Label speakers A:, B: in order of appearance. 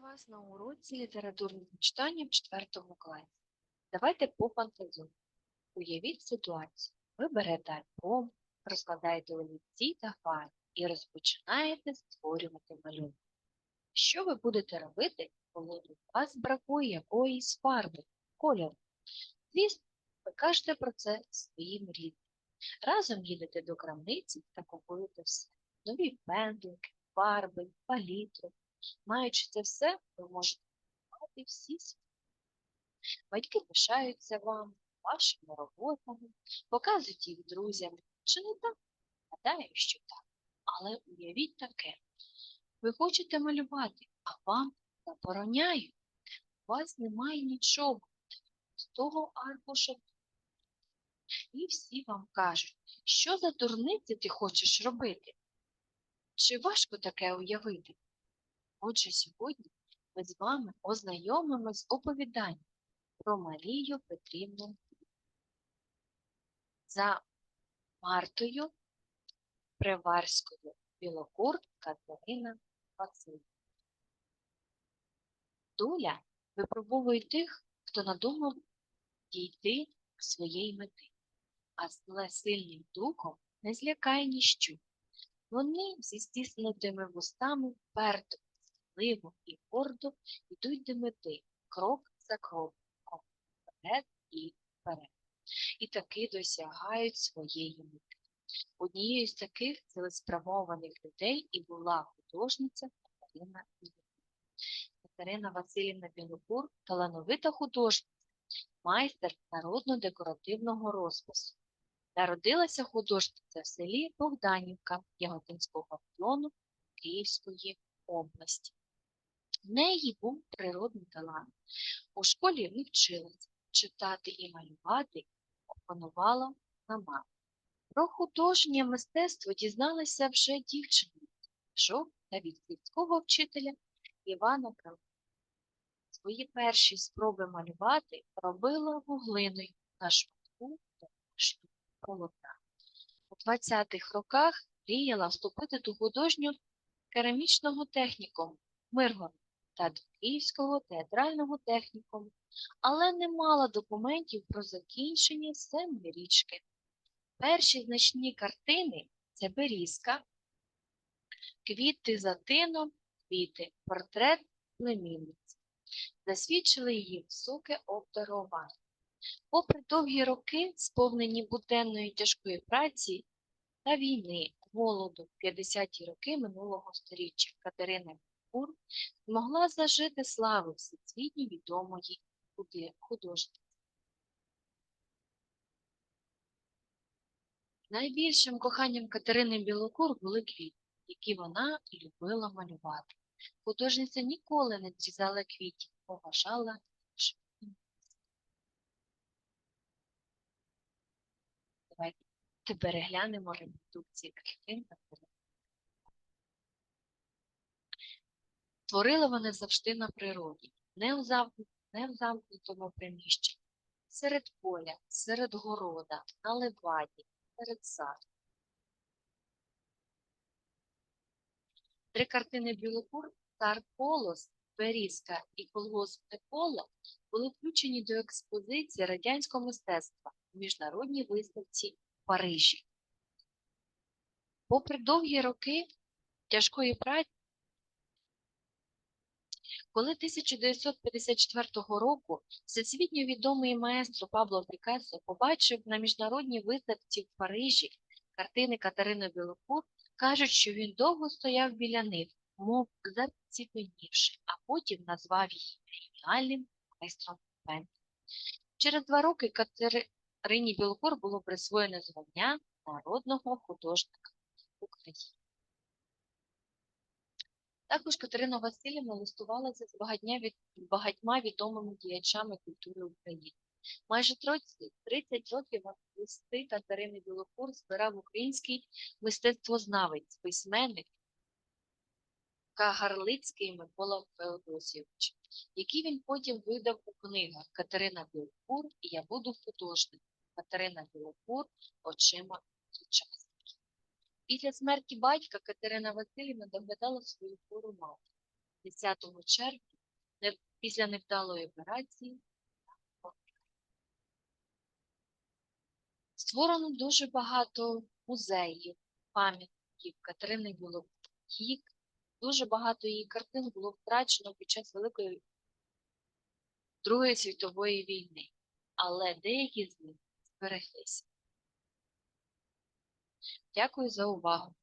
A: вас на уроці літературного читання в 4 класі. Давайте пофантазуємо. Уявіть ситуацію. Ви берете альбом, розкладаєте олівці та фарби і розпочинаєте створювати малюнок. Що ви будете робити, коли у вас бракує якоїсь фарби, кольору? Звісно, ви кажете про це своїм рідним. Разом їдете до крамниці та купуєте все. Нові пендлики, фарби, палітру. Маючи це все, ви можете мати всі свої. Батьки пишаються вам, вашими роботами, показують їх друзям. Чи не так? Гадаю, що так. Але уявіть таке. Ви хочете малювати, а вам забороняють. У вас немає нічого з того аркуша. І всі вам кажуть, що за дурниці ти хочеш робити? Чи важко таке уявити? Отже, сьогодні ми з вами ознайомимось з оповіданням про Марію Петрівну за Мартою Приварською Білокур Катерина Васильівна. Доля випробовує тих, хто надумав дійти своєї мети, а зле сильним духом не злякає ніщо. Вони зі стиснутими вустами вперто, сміливо і гордо йдуть до мети, крок за кроком, вперед і вперед. І таки досягають своєї мети. Однією з таких цілеспрямованих людей і була художниця Катерина Білокур. Катерина Васильівна Білокур – талановита художниця, майстер народно-декоративного розпису. Народилася художниця в селі Богданівка Яготинського району Київської області. В неї був природний талант. У школі не вчилася читати і малювати, опанувала сама. Про художнє мистецтво дізналася вже дівчина та від сільського вчителя Івана Кравця. Свої перші спроби малювати робила вуглиною на шматку домашнього полотна. У 20-х роках мріяла вступити до художньо керамічного технікуму Миргорода та до Київського театрального технікуму, але не мала документів про закінчення семирічки. Перші значні картини це берізка, квіти за тином, квіти, портрет племінниці. Засвідчили її високе обдарування. Попри довгі роки, сповнені буденної тяжкої праці та війни, голоду в 50-ті роки минулого століття Катерина Кур змогла зажити слави всесвітньо відомої художниці. Найбільшим коханням Катерини Білокур були квіти, які вона любила малювати. Художниця ніколи не зрізала квітів, поважала живі. Давайте переглянемо репродукції картин Творили вони завжди на природі, не в замкнутому, не в замкнутому приміщенні, серед поля, серед города, на леваді, серед саду. Три картини Білокур Цар Полос, Берізка і Колгоспне поле були включені до експозиції радянського мистецтва у міжнародній виставці в Парижі. Попри довгі роки тяжкої праці, коли 1954 року всесвітньо відомий маестро Пабло Пікассо побачив на міжнародній виставці в Парижі картини Катерини Білокур, кажуть, що він довго стояв біля них, мов заціпенівши, а потім назвав її геніальним майстром пентлі. Через два роки Катерині Білокур було присвоєно звання народного художника України. Також Катерина Васильівна листувалася з багатьма, відомими діячами культури України. Майже 30 років листи Катерини Білокур збирав український мистецтвознавець, письменник Кагарлицький Микола Феодосійович, які він потім видав у книгах Катерина Білокур і Я буду художник. Катерина Білокур очима сучасників. Після смерті батька Катерина Васильівна доглядала свою хвору матір. 10 червня після невдалої операції Створено дуже багато музеїв, пам'ятників Катерини Білокік. Дуже багато її картин було втрачено під час Великої Другої світової війни, але деякі з них збереглися. Дякую за увагу.